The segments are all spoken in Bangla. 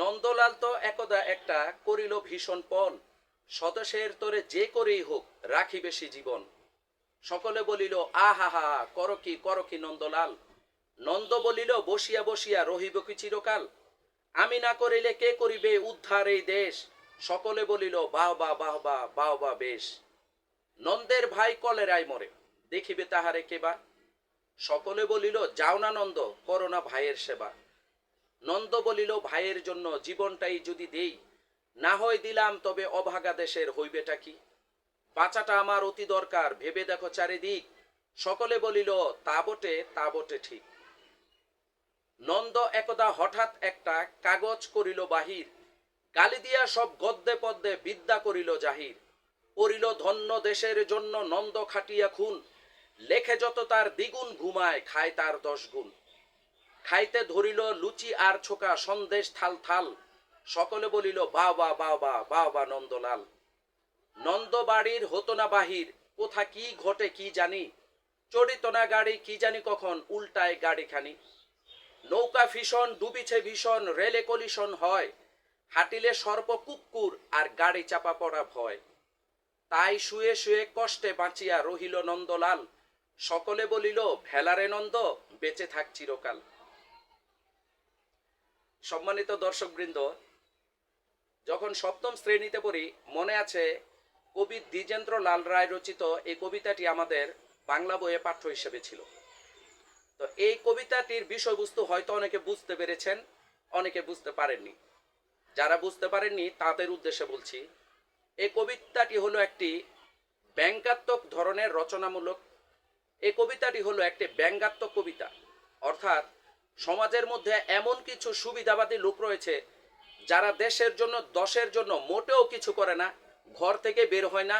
নন্দলাল তো একদা একটা করিল ভীষণ পণ। স্বদেশের তোরে যে করেই হোক রাখি বেশি জীবন। সকলে বলিল, আহা, হা কর কি কর কি নন্দলাল? নন্দ বলিল, বসিয়া বসিয়া রহিব কি চিরকাল? আমি না করিলে কে করিবে উদ্ধার এই দেশ? সকলে বলিল, বাহ বা বাহ বা বাহ বা বেশ। নন্দের ভাই কলেরায় মরে, দেখিবে তাহারে কেবা সকলে বলিল, যাও না নন্দ করোনা ভাইয়ের সেবা। নন্দ বলিল, ভাইয়ের জন্য জীবনটাই যদি দেই, না হয় দিলাম, তবে অভাগা দেশের হইবেটা কি? বাঁচাটা আমার অতি দরকার, ভেবে দেখো চারিদিক। সকলে বলিল, তা বটে তা বটে ঠিক। নন্দ একদা হঠাৎ একটা কাগজ করিল বাহির, গালি দিয়া সব গদ্যে পদ্যে বিদ্যা করিল জাহির। পড়িল, ধন্য দেশের জন্য নন্দ খাটিয়া খুন, লেখে যত তার দ্বিগুণ ঘুমায়, খায় তার দশ গুণ। খাইতে ধরিল লুচি আর ছোকা সন্দেশ থাল থাল। সকলে বলিল, বা বা বা বা বা বা, নন্দলাল। নন্দ বাড়ির হতো না বাহির, কোথা কি ঘটে কি জানি? চড়িত না গাড়ি কি জানি কখন, উল্টায় গাড়িখানি। নৌকা ভীষণ, ডুবিছে ভীষণ, রেলে কলিশন হয়। হাটিলে সর্প কুকুর আর গাড়ি চাপা পড়া ভয়। তাই শুয়ে শুয়ে কষ্টে বাঁচিয়া রহিল নন্দলাল। সকলে বলিল, ভেলারে নন্দ, বেঁচে থাক চিরকাল। সম্মানিত দর্শকবৃন্দ, যখন সপ্তম শ্রেণীতে পড়ি, মনে আছে কবি দ্বিজেন্দ্র লাল রায় রচিত এই কবিতাটি আমাদের বাংলা বইয়ে পাঠ্য হিসেবে ছিল। তো এই কবিতাটির বিষয়বস্তু হয়তো অনেকে বুঝতে পেরেছেন, অনেকে বুঝতে পারেননি। যারা বুঝতে পারেননি, তাদের উদ্দেশ্যে বলছি এই কবিতাটি হলো একটি ব্যঙ্গাত্মক ধরনের রচনামূলক এই কবিতাটি হলো একটি ব্যঙ্গাত্মক কবিতা। অর্থাৎ সমাজের মধ্যে এমন কিছু সুবিধাবাদী লোক রয়েছে যারা দেশের জন্য, দশের জন্য মোটেও কিছু করে না, ঘর থেকে বের হয় না,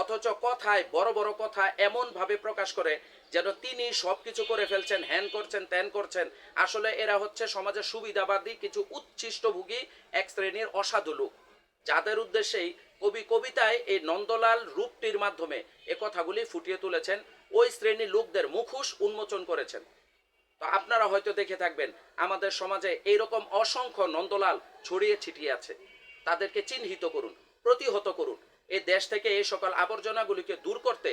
অথচ কথায়, বড় বড় কথা এমন ভাবে প্রকাশ করে যেন তিনি সব কিছু করে ফেলছেন, হ্যান করছেন, ত্যান করছেন। আসলে এরা হচ্ছে সমাজের সুবিধাবাদী, কিছু উচ্ছিষ্টভোগী, এক শ্রেণির অসাধু লোক। যাদের উদ্দেশ্যেই কবি কবিতায় এই নন্দলাল রূপটির মাধ্যমে এ কথাগুলি ফুটিয়ে তুলেছেন। ওই শ্রেণির লোকদের মুখোশ উন্মোচন করেছেন। তো আপনারা হয়তো দেখে থাকবেন, আমাদের সমাজে এইরকম অসংখ্য নন্দলাল ছড়িয়ে ছিটিয়ে আছে। তাদেরকে চিহ্নিত করুন, প্রতিহত করুন। এই দেশ থেকে এই সকল আবর্জনাগুলিকে দূর করতে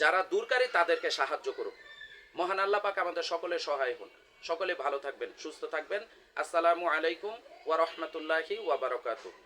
যারা দূরকারী তাদেরকে সাহায্য করুন। মহান আল্লাহ পাক আমাদের সকলে সহায় হন। সকলে ভালো থাকবেন, সুস্থ থাকবেন। আসসালামু আলাইকুম ওয়া রাহমাতুল্লাহি ওয়া বারাকাতুহু।